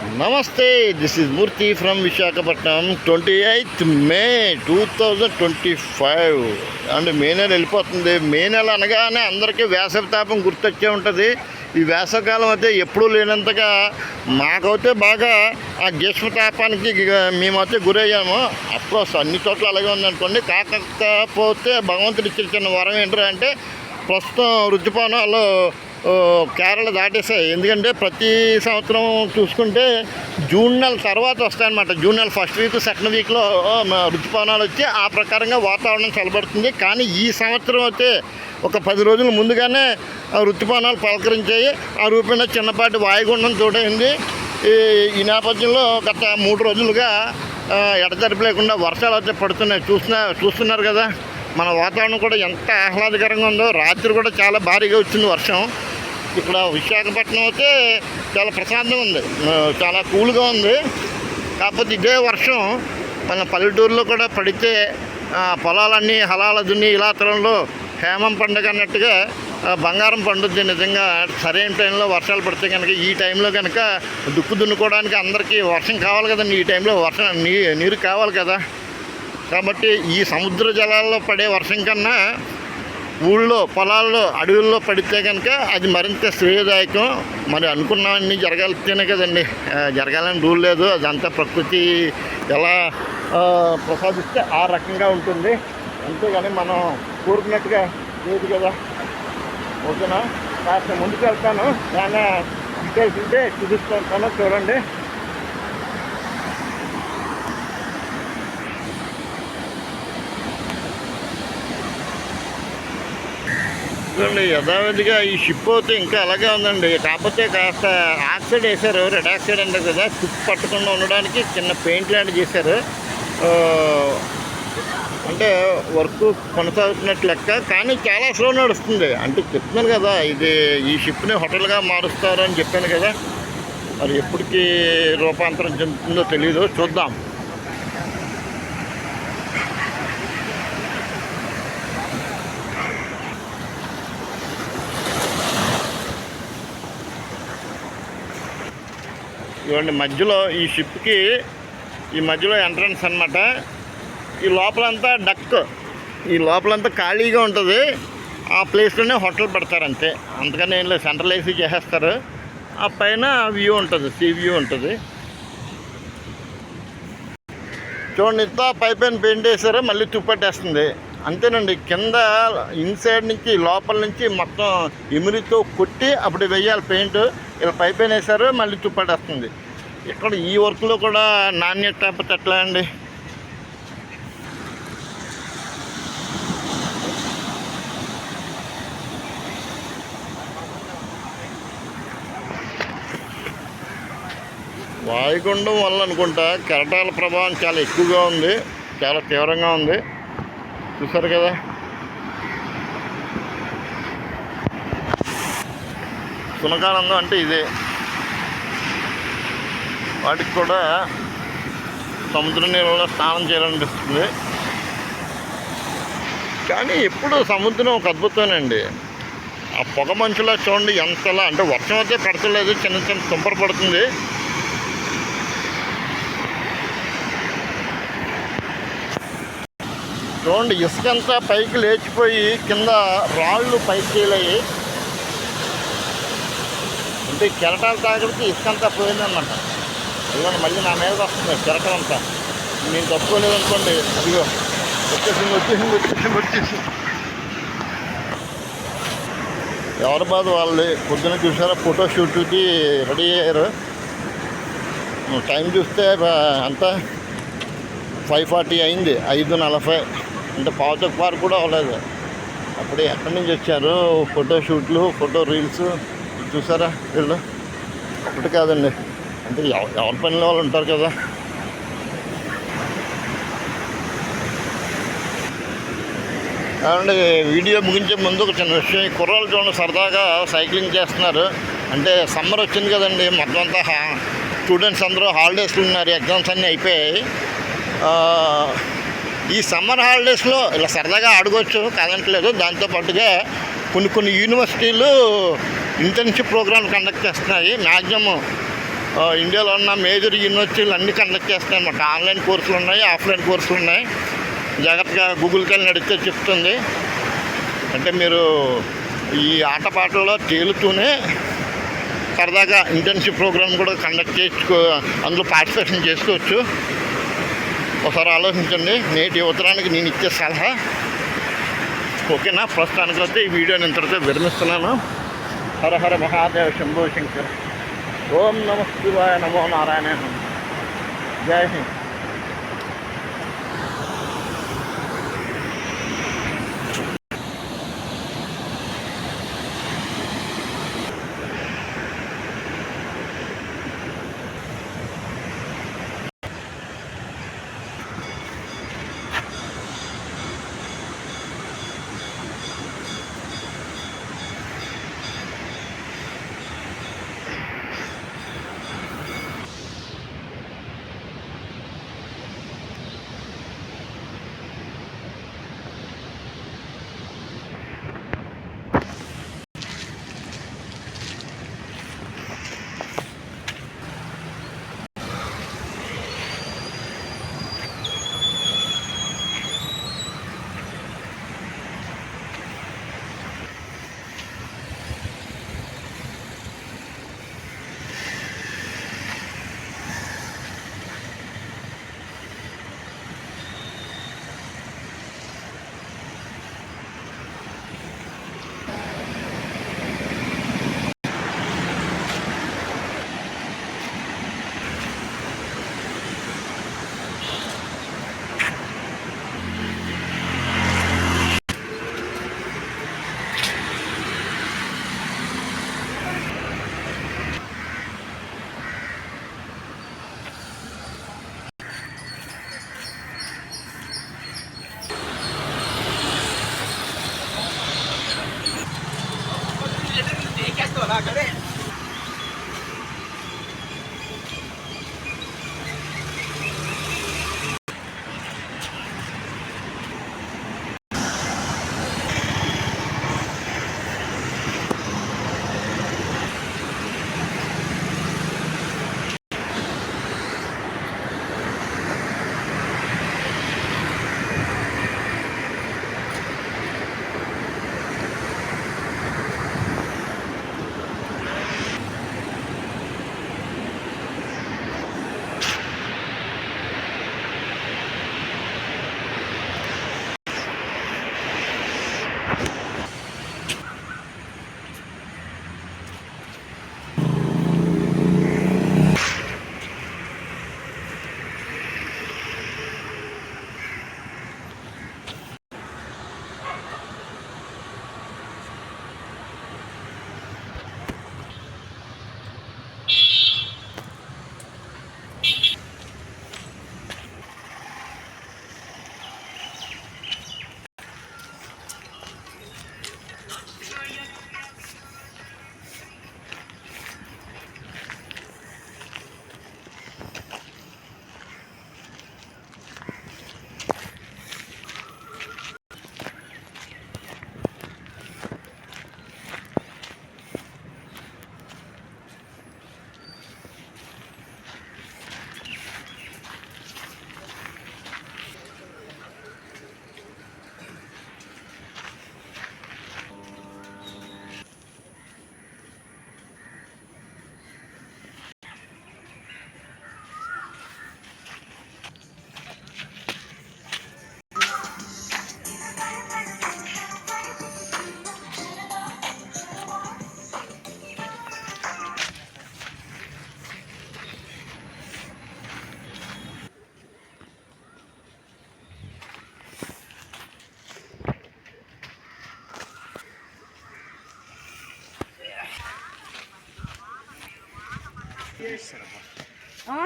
నమస్తే this is Murthy from Visakhapatnam. Twenty eighth May two thousand twenty five. And May నెల వెళ్ళిపోతుంది. మే నెల అనగానే అందరికీ వేసవి తాపం గుర్తొచ్చే ఉంటుంది. ఈ వేసవకాలం అయితే ఎప్పుడూ లేనంతగా మాకైతే బాగా ఆ గ్రీష్మతాపానికి మేమైతే గురయ్యాము. అఫ్కోర్స్ అన్ని చోట్ల అలాగే ఉందనుకోండి. కాకపోతే భగవంతుడు ఇచ్చిన చిన్న వరం ఏంటంటే ప్రస్తుతం రుతుపవనాలు కేరళ దాటేసాయి ఎందుకంటే ప్రతి సంవత్సరం చూసుకుంటే జూన్ నెల తర్వాత వస్తాయన్నమాట. జూన్ నెల ఫస్ట్ వీక్ సెకండ్ వీక్లో రుతుపవనాలు వచ్చి ఆ ప్రకారంగా వాతావరణం చల్లబడుతుంది. కానీ ఈ సంవత్సరం అయితే ఒక పది రోజుల ముందుగానే ఆ ఋతుపవనాలు పలకరించాయి. ఆ రూపేణ చిన్నపాటి వాయుగుండం తోడైంది. ఈ ఈ నేపథ్యంలో గత మూడు రోజులుగా ఆ, ఎడతెరిపి లేకుండా వర్షాలు అయితే పడుతున్నాయి. చూస్తున్నా చూస్తున్నారు కదా మన వాతావరణం కూడా ఎంత ఆహ్లాదకరంగా ఉందో. రాత్రి కూడా చాలా భారీగా వచ్చింది వర్షం. ఇక్కడ విశాఖపట్నం అయితే చాలా ప్రశాంతంగా ఉంది. చాలా కూల్గా ఉంది. కాకపోతే ఇదే వర్షం మన పల్లెటూరులో కూడా పడితే పొలాలన్నీ హలాల దున్ని ఇలా తరంలో హేమం పండుగ అన్నట్టుగా బంగారం పండుద్ది నిజంగా. సరైన టైంలో వర్షాలు పడితే కనుక ఈ టైంలో కనుక దుక్కు దున్నుకోవడానికి అందరికీ వర్షం కావాలి కదండి ఈ టైంలో వర్షం నీ నీరు కావాలి కదా. కాబట్టి ఈ సముద్ర జలాల్లో పడే వర్షం కన్నా ఊళ్ళో పొలాల్లో అడవుల్లో పడితే కనుక అది మరింత శ్రేయదాయకం మరి అనుకున్నవన్నీ జరగాలితేనే కదండి. జరగాలని రూల్ లేదు. అదంతా ప్రకృతి ఎలా ప్రసాదిస్తే ఆ రకంగా ఉంటుంది. అంతేగాని మనం కోరుకున్నట్టుగా లేదు కదా. ఓకేనా? కాస్త ముందుకు వెళ్తాను దాన్ని డీటెయిల్స్ ఉంటే చూపిస్తుంటాను చూడండి. చూడండి యథావిధిగా ఈ షిప్ అయితే ఇంకా అలాగే ఉందండి. కాకపోతే కాస్త ఆక్సైడ్ వేశారు రెడ్ ఆక్సైడ్ అంటే కదా షిప్ పట్టకుండా ఉండడానికి చిన్న పెయింట్ లాంటి చేశారు. అంటే వర్క్ కొనసాగుతున్నట్టు లెక్క కానీ చాలా స్లో నడుస్తుంది. అంటే చెప్తున్నాను కదా ఇది ఈ షిప్ని హోటల్గా మారుస్తారు అని చెప్పాను కదా మరి ఎప్పటికీ రూపాంతరం చెందుతుందో తెలియదు చూద్దాం. చూడండి మధ్యలో ఈ షిప్కి ఈ మధ్యలో ఎంట్రన్స్ అన్నమాట. ఈ లోపలంతా డక్ ఈ లోపలంతా ఖాళీగా ఉంటుంది. ఆ ప్లేస్లోనే హోటల్ పెడతారు అంతే అందుకని ఏం లేదు సెంట్రల్ ఏసీ చేసేస్తారు. ఆ పైన వ్యూ ఉంటుంది సీ వ్యూ ఉంటుంది. చూడండి ఇంత పై పెయింట్ వేసారు మళ్ళీ తుప్పట్టేస్తుంది. అంతేనండి. కింద ఇన్సైడ్ నుంచి లోపల నుంచి మొత్తం ఇమిరితో కొట్టి అప్పుడు వెయ్యాలి పెయింట్ ఇలా పైపైన వేసారు మళ్ళీ తుప్పడేస్తుంది ఇక్కడ ఈ వర్క్లో కూడా నాణ్యత లేకపోతే ఎట్లా అండి? వాయుగుండం వల్ల అనుకుంటా కెరటాల ప్రభావం చాలా ఎక్కువగా ఉంది చాలా తీవ్రంగా ఉంది. చూసారు కదా? సునకానందం అంటే ఇదే. వాటికి కూడా సముద్ర నీళ్ళలో స్నానం చేయాలనిపిస్తుంది కానీ ఎప్పుడు సముద్రం ఒక అద్భుతమేనండి. ఆ పొగ మంచులా చూడండి ఎంతలా అంటే వర్షం అయితే పడతలేదు చిన్న చిన్న తుంపర పడుతుంది. చూడండి ఇసుకంతా పైకి లేచిపోయి కింద రాళ్ళు పైకి తేలయ్యి అంటే ఈ కెరటాలు ఇసుక ఇసుకంతా పోయిందన్నమాట. ఇదిగోండి మళ్ళీ నా మీద వస్తుంది కెరటం అంతా. నేను తప్పుకోలేదు అనుకోండి ఇదిగో వచ్చేసింది వచ్చేసింది వచ్చేసింది వచ్చేసింది. ఎవరి బాధ వాళ్ళు పొద్దున చూసారా ఫోటో షూట్కి రెడీ అయ్యారు. టైం చూస్తే అంతా ఫైవ్ ఫార్టీ అయింది ఐదు నలభై అంటే పావుతక్ పార్క్ కూడా అవ్వలేదు అప్పుడు ఎక్కడి నుంచి వచ్చారు? ఫోటో షూట్లు ఫోటో రీల్స్ చూసారా వీళ్ళు? ఒకటి కాదండి. అంటే ఎవరి పనిలో వాళ్ళు ఉంటారు కదా? అండ్ వీడియో ముగించే ముందు ఒక చిన్న విషయం. ఈ కుర్రాలు చూడండి సరదాగా సైక్లింగ్ చేస్తున్నారు. అంటే సమ్మర్ వచ్చింది కదండి మొత్తం అంతా హా- స్టూడెంట్స్ అందరూ హాలిడేస్లు ఉన్నారు ఎగ్జామ్స్ అన్నీ అయిపోయాయి. ఈ సమ్మర్ హాలిడేస్లో ఇలా సరదాగా ఆడుకోవచ్చు కాదంటలేదు దాంతోపాటుగా కొన్ని కొన్ని యూనివర్సిటీలు ఇంటర్న్షిప్ ప్రోగ్రామ్ కండక్ట్ చేస్తున్నాయి. మ్యాక్సిమం ఇండియాలో ఉన్న మేజర్ యూనివర్సిటీలు అన్నీ కండక్ట్ చేస్తాయి అన్నమాట. ఆన్లైన్ కోర్సులు ఉన్నాయి ఆఫ్లైన్ కోర్సులు ఉన్నాయి. జాగ్రత్తగా గూగుల్కి వెళ్ళి నడిస్తే చెప్తుంది. అంటే మీరు ఈ ఆటపాటల్లో తేలుతూనే సరదాగా ఇంటర్న్షిప్ ప్రోగ్రామ్ కూడా కండక్ట్ చేసుకో అందులో పార్టిసిపేషన్ చేసుకోవచ్చు. ఒకసారి ఆలోచించండి నేటి యువతరానికి నేను ఇచ్చే సలహా. ఓకేనా ప్రస్తుతానికి వస్తే ఈ వీడియోని ఇంతటితో విరమిస్తున్నాను. హర హర మహాదేవ శంభో శంకర్. ఓం నమ శివాయ నమో నారాయణ జై హింద్. ఆ?